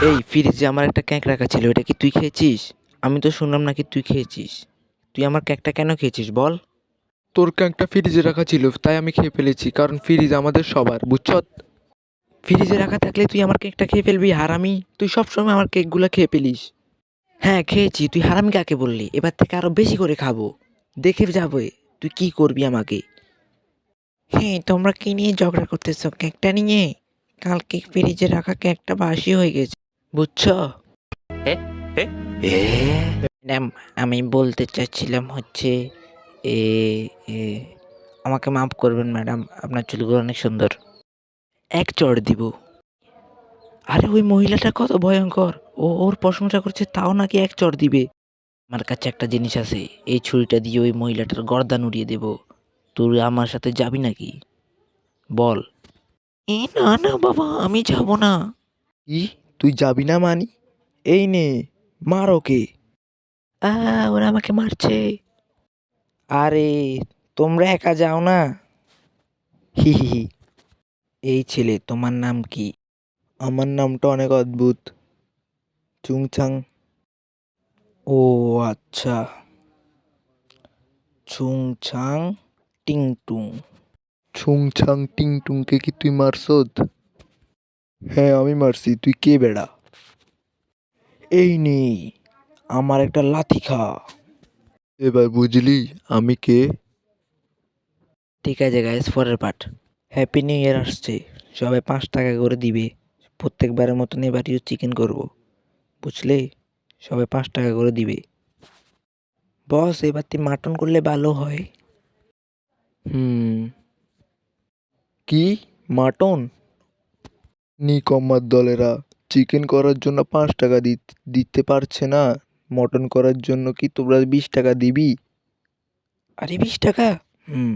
এই ফ্রিজে আমার একটা কেক রাখা ছিল এটা কি তুই খেয়েছিস? আমি তো শুনলাম নাকি তুই খেয়েছিস। তুই আমার কেকটা কেন খেয়েছিস বল? তোর ক্যাংটা ফ্রিজে রাখা ছিল তাই আমি খেয়ে ফেলেছি কারণ ফ্রিজ আমাদের সবার বুঝছত ফ্রিজে রাখা থাকলে তুই আমার কেকটা খেয়ে ফেলবি হারামি। তুই সবসময় আমার কেকগুলো খেয়ে ফেলিস। হ্যাঁ খেয়েছি তুই হারামি কাকে বললি? এবার থেকে আরও বেশি করে খাব। দেখে যাবে তুই কি করবি আমাকে। হ্যাঁ তোমরা কি নিয়ে ঝগড়া করতেছো কেকটা নিয়ে? কালকে ফ্রিজে রাখা কেকটা বাসি হয়ে গেছে। বুঝছ? ম্যাডাম আমি বলতে চাচ্ছিলাম হচ্ছে এ এ আমাকে মাফ করবেন ম্যাডাম আপনার চুলগুলো অনেক সুন্দর। এক চড় দিব। আরে ওই মহিলাটা কত ভয়ঙ্কর। ও ওর প্রশংসা করছে তাও নাকি এক চড় দিবে। আমার কাছে একটা জিনিস আছে এই ছুরিটা দিয়ে ওই মহিলাটার গর্দান উড়িয়ে দেব। তুই আমার সাথে যাবি নাকি? বল। এ না না বাবা আমি যাব না। কি তুই যাবি না মানি? এই নে মার ওকে। আ ওরা আমাকে মারছে। আরে তোমরা একা যাও না। হি হি হি। এই ছেলে তোমার নাম কি? আমার নামটা অনেক অদ্ভুত। চুংছাং ও আচ্ছা। ছুং টিংটুং। ছুংছাং টিং টুংকে কি তুই মারছদ হ্যাঁ আমি মারছি। তুই কে বেড়া? এই নেই আমার একটা লাথি খা। এবার বুঝলি আমি কে? ঠিক আছে গাইস পরের পার্ট হ্যাপি নিউ ইয়ার আসছে। সবাই পাঁচ টাকা করে দিবে। প্রত্যেকবারের মতন এবারেও চিকেন করব। বুঝলে? সবাই পাঁচ টাকা করে দিবে। বস এবার তুই মাটন করলে ভালো হয়। হুম। কি? মাটন নিকম্মার দলেরা চিকেন করার জন্য পাঁচ টাকা দিতে পারছে না। মটন করার জন্য কি তোমরা বিশ টাকা দিবি? আরে বিশ টাকা? হুম।